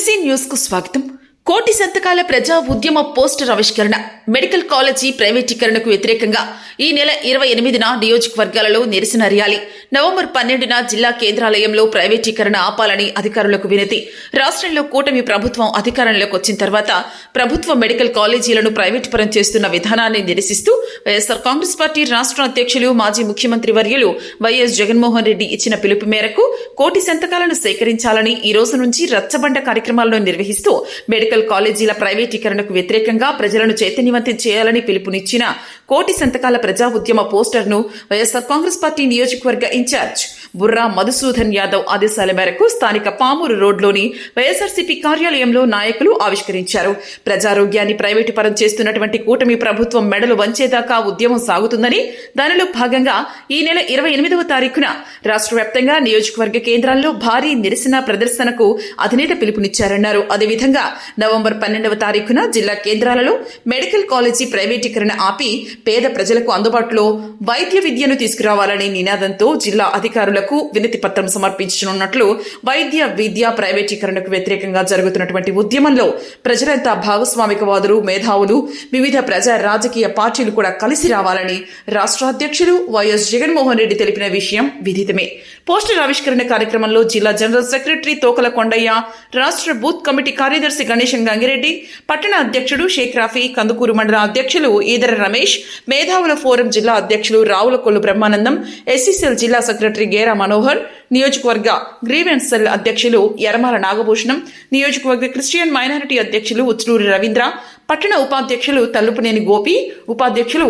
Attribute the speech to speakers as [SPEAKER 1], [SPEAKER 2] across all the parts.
[SPEAKER 1] తులసి న్యూస్కు స్వాగతం కోటి సంతకాల ప్రజా ఉద్యమ పోస్టర్ ఆవిష్కరణ. మెడికల్ కాలేజీ ప్రైవేటీకరణకు వ్యతిరేకంగా ఈ నెల ఇరవై ఎనిమిదిన నియోజకవర్గాలలో నిరసన ర్యాలీ. నవంబర్ పన్నెండున జిల్లా కేంద్రాలయంలో ప్రైవేటీకరణ ఆపాలని అధికారులకు వినతి. రాష్ట్రంలో కూటమి ప్రభుత్వం అధికారంలోకి వచ్చిన తర్వాత ప్రభుత్వ మెడికల్ కాలేజీలను ప్రైవేటుపరం చేస్తున్న విధానాన్ని నిరసిస్తూ వైఎస్ఆర్ కాంగ్రెస్ పార్టీ రాష్ట్ర అధ్యక్షులు మాజీ ముఖ్యమంత్రి వర్యులు వైఎస్ జగన్మోహన్ రెడ్డి ఇచ్చిన పిలుపు మేరకు కోటి సంతకాలను సేకరించాలని ఈ రోజు నుంచి రచ్చబండ కార్యక్రమాలను నిర్వహిస్తూ మెడికల్ కాలేజీల ప్రైవేటీకరణకు వ్యతిరేకంగా ప్రజలను చైతన్యవంతం చేయాలని పిలుపునిచ్చిన కోటి సంతకాల ప్రజా ఉద్యమ పోస్టర్ను వైఎస్సార్ కాంగ్రెస్ పార్టీ నియోజకవర్గ ఇన్ఛార్జ్ బుర్రా మధుసూదన్ యాదవ్ ఆదేశాల మేరకు స్థానిక పామూరు రోడ్లోని వైఎస్ఆర్సీపీ కార్యాలయంలో నాయకులు ఆవిష్కరించారు. ప్రజారోగ్యాన్ని ప్రైవేటు పరం చేస్తున్నటువంటి కూటమి ప్రభుత్వం మెడలు వంచేదాకా ఉద్యమం సాగుతుందని దానిలో భాగంగా ఈ నెల ఇరవై ఎనిమిదవ తారీఖున రాష్ట్ర వ్యాప్తంగా నియోజకవర్గ కేంద్రాల్లో భారీ నిరసన ప్రదర్శనకు అధినేత పిలుపునిచ్చారన్నారు. అదేవిధంగా నవంబర్ పన్నెండవ తారీఖున జిల్లా కేంద్రాలలో మెడికల్ కాలేజీ ప్రైవేటీకరణ ఆపి పేద ప్రజలకు అందుబాటులో వైద్య విద్యను తీసుకురావాలనే నినాదంతో జిల్లా అధికారులు అధికారులకు వినతి పత్రం సమర్పించనున్నట్లు వైద్య విద్య ప్రైవేటీకరణకు వ్యతిరేకంగా జరుగుతున్నటువంటి ఉద్యమంలో ప్రజలంతా భాగస్వామికవాదులు మేధావులు వివిధ ప్రజా రాజకీయ పార్టీలు కూడా కలిసి రావాలని రాష్ట్ర అధ్యక్షులు వైఎస్ జగన్మోహన్ రెడ్డి తెలిపిన విషయం విదితమే. పోస్టర్ ఆవిష్కరణ కార్యక్రమంలో జిల్లా జనరల్ సెక్రటరీ తోకల కొండయ్య రాష్ట్ర బూత్ కమిటీ కార్యదర్శి గణేశం గంగిరెడ్డి పట్టణ అధ్యక్షుడు షేక్ రాఫీ కందుకూరు మండల అధ్యక్షులు ఈదర రమేష్ మేధావుల ఫోరం జిల్లా అధ్యక్షులు రావులకొల్లు బ్రహ్మానందం ఎస్సీసీఎల్ జిల్లా సెక్రటరీ గేరా మనోహర్ నియోజకవర్గ గ్రీవెన్స్ సెల్ అధ్యక్షులు యరమాల నాగభూషణం నియోజకవర్గ క్రిస్టియన్ మైనారిటీ అధ్యక్షులు ఉచ్లూరి రవీంద్ర పట్టణ ఉపాధ్యక్షులు తల్లుపునేని గోపి ఉపాధ్యక్షులు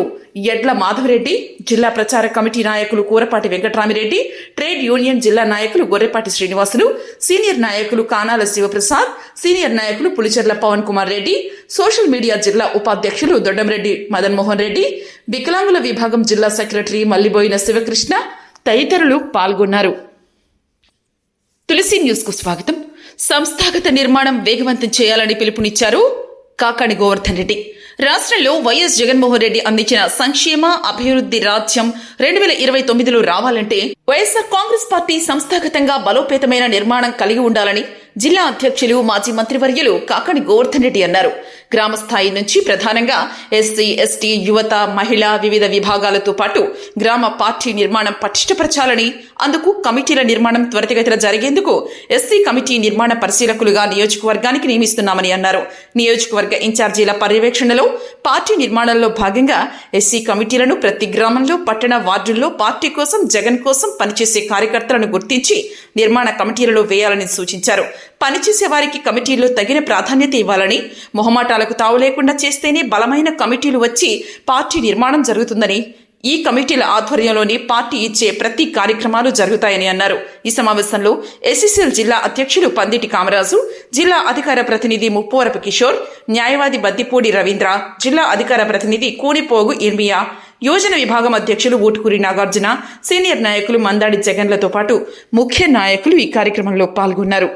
[SPEAKER 1] ఎడ్ల మాధవరెడ్డి జిల్లా ప్రచార కమిటీ నాయకులు కూరపాటి వెంకటరామిరెడ్డి ట్రేడ్ యూనియన్ జిల్లా నాయకులు గొర్రెపాటి శ్రీనివాసులు సీనియర్ నాయకులు కానాల శివప్రసాద్ సీనియర్ నాయకులు పులిచెర్ల పవన్ కుమార్ రెడ్డి సోషల్ మీడియా జిల్లా ఉపాధ్యక్షులు దొడ్డంరెడ్డి మదన్మోహన్ రెడ్డి వికలాంగుల విభాగం జిల్లా సెక్రటరీ మల్లిబోయిన శివకృష్ణ తదితరులు పాల్గొన్నారు. తులసి న్యూస్కు స్వాగతం. సంస్థాగత నిర్మాణం వేగవంతం చేయాలని పిలుపునిచ్చారు కాకాణి గోవర్ధన్ రెడ్డి. రాష్ట్రంలో వైఎస్ జగన్మోహన్ రెడ్డి అందించిన సంక్షేమ అభివృద్ధి రాజ్యం రెండు వేల ఇరవై తొమ్మిదిలో రావాలంటే వైఎస్ఆర్ కాంగ్రెస్ పార్టీ సంస్థాగతంగా బలోపేతమైన నిర్మాణం కలిగి ఉండాలని జిల్లా అధ్యక్షులు మాజీ మంత్రివర్యులు కాకాణి గోవర్ధన్ రెడ్డి అన్నారు. గ్రామ స్థాయి నుంచి ప్రధానంగా ఎస్సీ ఎస్టీ యువత మహిళ వివిధ విభాగాలతో పాటు గ్రామ పార్టీ నిర్మాణం పటిష్టపరచాలని అందుకు కమిటీల నిర్మాణం త్వరితగతిన జరిగేందుకు ఎస్సీ కమిటీ నిర్మాణ పరిశీలకులుగా నియోజకవర్గానికి నియమిస్తున్నామని అన్నారు. నియోజకవర్గ ఇన్ఛార్జీల పర్యవేక్షణలో పార్టీ నిర్మాణంలో భాగంగా ఎస్సీ కమిటీలను ప్రతి గ్రామంలో పట్టణ వార్డుల్లో పార్టీ కోసం జగన్ కోసం పనిచేసే కార్యకర్తలను గుర్తించి నిర్మాణ కమిటీలలో వేయాలని సూచించారు. పనిచేసే వారికి కమిటీల్లో తగిన ప్రాధాన్యత ఇవ్వాలని మొహమాటాలకు తావు లేకుండా చేస్తేనే బలమైన కమిటీలు వచ్చి పార్టీ నిర్మాణం జరుగుతుందని ఈ కమిటీల ఆధ్వర్యంలోని పార్టీ ఇచ్చే ప్రతి కార్యక్రమాలు జరుగుతాయని అన్నారు. ఈ సమావేశంలో ఎస్ఎస్ఎల్ జిల్లా అధ్యక్షులు పందిటి కామరాజు జిల్లా అధికార ప్రతినిధి ముప్పవరపు కిషోర్ న్యాయవాది బద్దిపూడి రవీంద్ర జిల్లా అధికార ప్రతినిధి కూనిపోగు ఇర్మియా యోజన విభాగం అధ్యక్షులు ఊటుకూరి నాగార్జున సీనియర్ నాయకులు మందాడి జగన్లతో పాటు ముఖ్య నాయకులు ఈ కార్యక్రమంలో పాల్గొన్నారు.